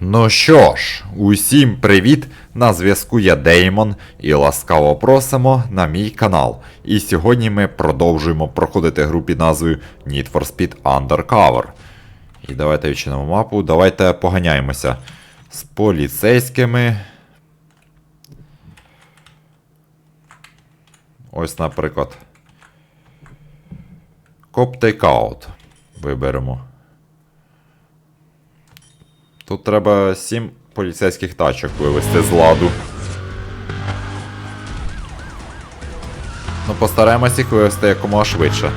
Ну що ж, усім привіт! На зв'язку я Деймон і ласкаво просимо на мій канал. І сьогодні ми продовжуємо проходити гру під назвою Need for Speed Undercover. І давайте відчинимо мапу, давайте поганяємося з поліцейськими. Ось, наприклад. Коп Takeout виберемо. Тут треба 7 поліцейських тачок вивести з ладу. Ну, постараємось їх вивести якомога швидше. Send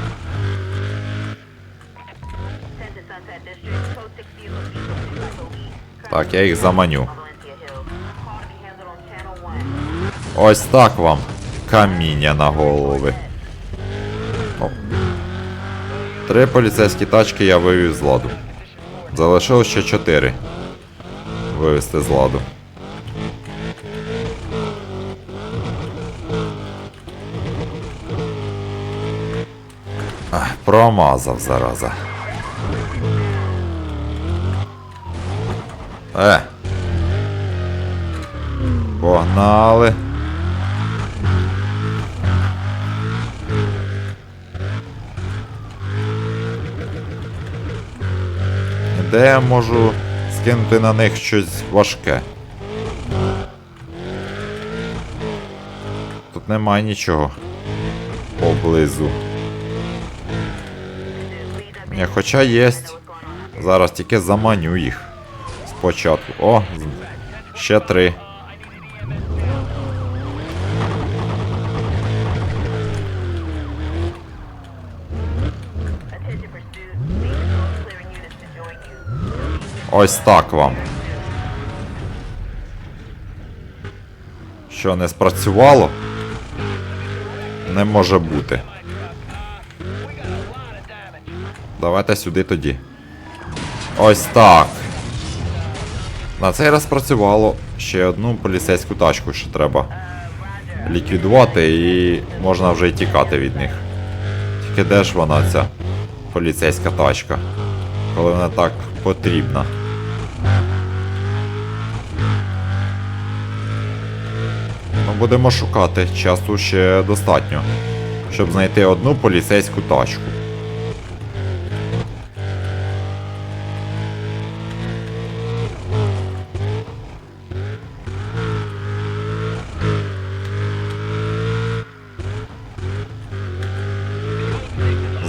to Sunset District, code 60 location Cycle. Так, я їх заманю. On Valencia Hill. Call to be handled on Channel 1. Ось так вам. Каміння на голови. О. Три поліцейські тачки я вивів з ладу. Залишилось ще чотири. Вивести з ладу. Промазав зараза. Е. Погнали. Де я можу скинути на них щось важке? Тут немає нічого поблизу. Ні, хоча є. Зараз тільки заманю їх. Спочатку. О, ще три. Ось так вам. Що не спрацювало? Не може бути. Давайте сюди тоді. Ось так. На цей раз спрацювало ще одну поліцейську тачку, що треба ліквідувати і можна вже й тікати від них. Тільки де ж вона ця поліцейська тачка? Коли вона так потрібна. Будемо шукати, часу ще достатньо, щоб знайти одну поліцейську тачку.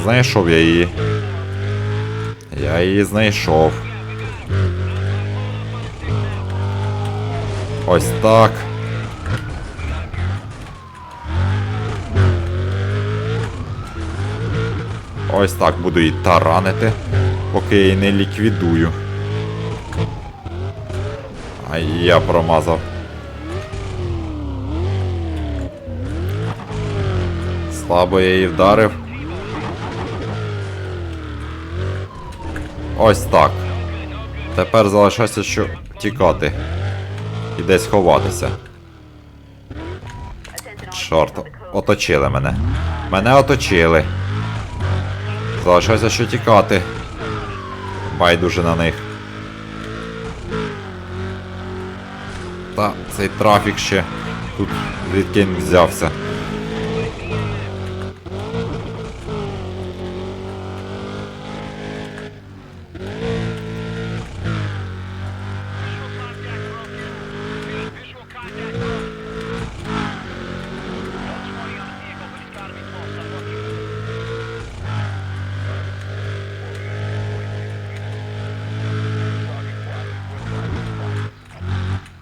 Знайшов я її. Я її знайшов. Ось так. Ось так буду її таранити, поки я її не ліквідую. А я промазав. Слабо я її вдарив. Ось так. Тепер залишається що тікати. І десь ховатися. Чорт, оточили мене. Мене оточили. Залишається що тікати. Байдуже на них. Та цей трафік ще тут звідки взявся.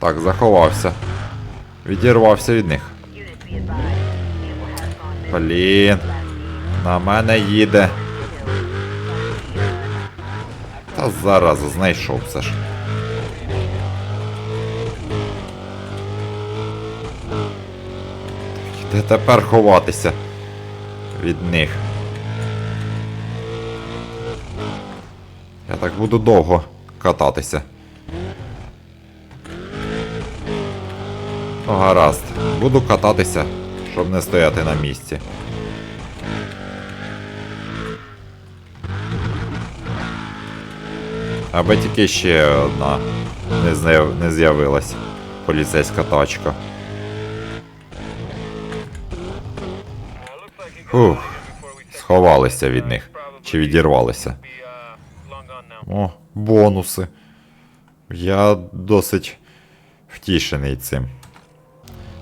Так, заховався. Відірвався від них. Блін. На мене їде. Та зараз знайшов все ж. Де тепер ховатися від них? Я так буду довго кататися. Гаразд. Буду кататися, щоб не стояти на місці. Аби тільки ще одна не, з'яв- не з'явилась поліцейська тачка. Фух, сховалися від них. Чи відірвалися. О, бонуси. Я досить втішений цим.